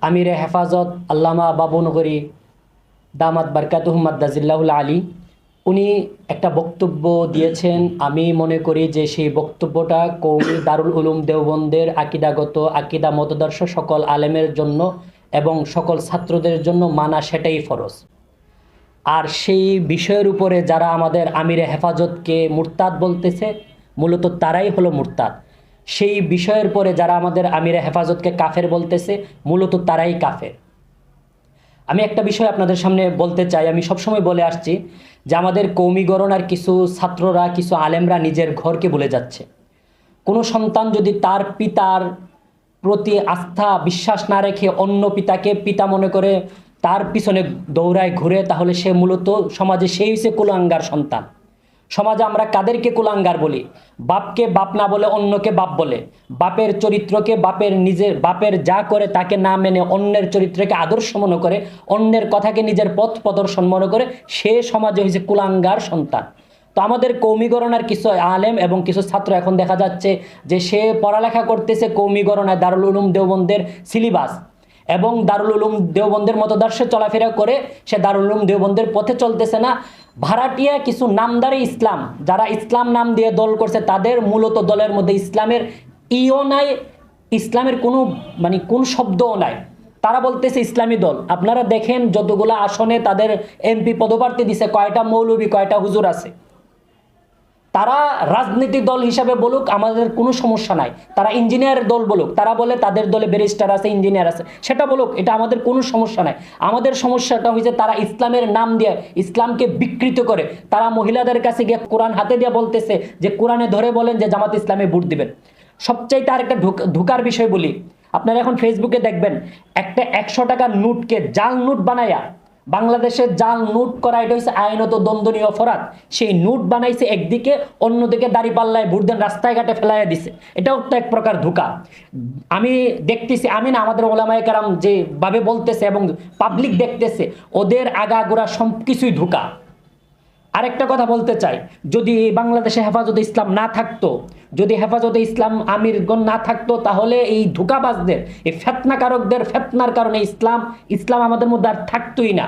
আমিরে হেফাজত আল্লামা বাবুনগরী দামাত বারকাতুহমাদ্দাজিল্লাহুল আলী, উনি একটা বক্তব্য দিয়েছেন। আমি মনে করি যে সেই বক্তব্যটা কৌমি দারুল উলুম দেওবন্দের আকিদাগত, আকিদা মতদর্শ সকল আলেমের জন্য এবং সকল ছাত্রদের জন্য মানা সেটাই ফরজ। আর সেই বিষয়ের উপরে যারা আমাদের আমিরে হেফাজতকে মুরতাদ বলতেছে, মূলত তারাই হলো মুরতাদ। সেই বিষয়ের পরে যারা আমাদের আমিরা হেফাজতকে কাফের বলতেছে, মূলত তারাই কাফের। আমি একটা বিষয় আপনাদের সামনে বলতে চাই, আমি সবসময় বলে আসছি যে আমাদের কৌমি আর কিছু ছাত্ররা, কিছু আলেমরা নিজের ঘরকে ভুলে যাচ্ছে। কোনো সন্তান যদি তার পিতার প্রতি আস্থা, বিশ্বাস না রেখে অন্য পিতাকে পিতা মনে করে তার পিছনে দৌড়ায় ঘুরে, তাহলে সে মূলত সমাজে সেই হচ্ছে কুলাঙ্গার সন্তান। সমাজে আমরা কাদেরকে কুলাঙ্গার বলি? বাপকে বাপ না বলে অন্যকে বাপ বলে। বাপের চরিত্রকে বাপের নিজের, বাপের যা করে তাকে না মেনে অন্যের চরিত্রকে আদর্শ মনে করে, অন্যের কথাকে নিজের পথ প্রদর্শন মনে করে, সে সমাজে হয়েছে কুলাঙ্গার সন্তান। তো আমাদের কৌমিগণনার কিছু আলেম এবং কিছু ছাত্র এখন দেখা যাচ্ছে যে সে পড়ালেখা করতেছে কৌমিগণনায় দারুল উলুম দেওবন্দের সিলেবাস। এবং দারুল উলুম দেওবন্দের মতদর্শে চলাফেরা করে, সে দারুল উলুম দেওবন্দের পথে চলতেছে না। ভাড়াটিয়া কিছু নামদারে ইসলাম, যারা ইসলাম নাম দিয়ে দল করছে, তাদের মূলত দলের মধ্যে ইসলামের ইও নাই, ইসলামের কোনো মানে কোন শব্দও নাই। তারা বলতেছে ইসলামী দল। আপনারা দেখেন যতগুলো আসনে তাদের এমপি পদপ্রার্থী দিছে, কয়টা মৌলবী, কয়টা হুজুর আছে। তারা রাজনীতি দল হিসাবে বলুক, আমাদের কোনো সমস্যা নাই। তারা ইঞ্জিনিয়ারের দল বলুক, তারা বলে তাদের দলে ব্যারিস্টার আছে ইঞ্জিনিয়ার আছে, সেটা বলুক, এটা আমাদের কোনো সমস্যা নাই। আমাদের সমস্যাটা হয়েছে তারা ইসলামের নাম দিয়ে ইসলামকে বিকৃত করে। তারা মহিলাদের কাছে গিয়ে কোরআন হাতে দিয়ে বলতেছে যে, কোরআনে ধরে বলেন যে জামাত ইসলামে ভোট দিবেন। সবচাইতে আরেকটা ঢুক- ঢুকার বিষয় বলি, আপনারা এখন ফেসবুকে দেখবেন, একটা একশো টাকার নোটকে জাল নোট বানায়া বাংলাদেশের জাল নোট করা, এটা হচ্ছে আইনত দ্বন্দ্বনীয় অপরাধ। সেই নোট বানাইছে একদিকে, অন্যদিকে দাড়ি পাল্লায় ভোট দেন রাস্তায় ঘাটে ফেলাইয়া দিছে। এটাও তো এক প্রকার ধোকা। আমি দেখতেছি, আমি না, আমাদের ওলামায় কারাম যেভাবে বলতেছে এবং পাবলিক দেখতেছে, ওদের আগাগোড়া সব কিছুই ধোকা। আরেকটা কথা বলতে চাই। যদি বাংলাদেশে হেফাজতে ইসলাম না থাকতো, যদি হেফাজতে ইসলাম আমিরগণ না থাকতো, তাহলে এই ধোকাবাজদের, এই ফেতনাকারকদের, ফেতনার কারণে ইসলাম ইসলাম আমাদের মধ্যে আর থাকতোই না।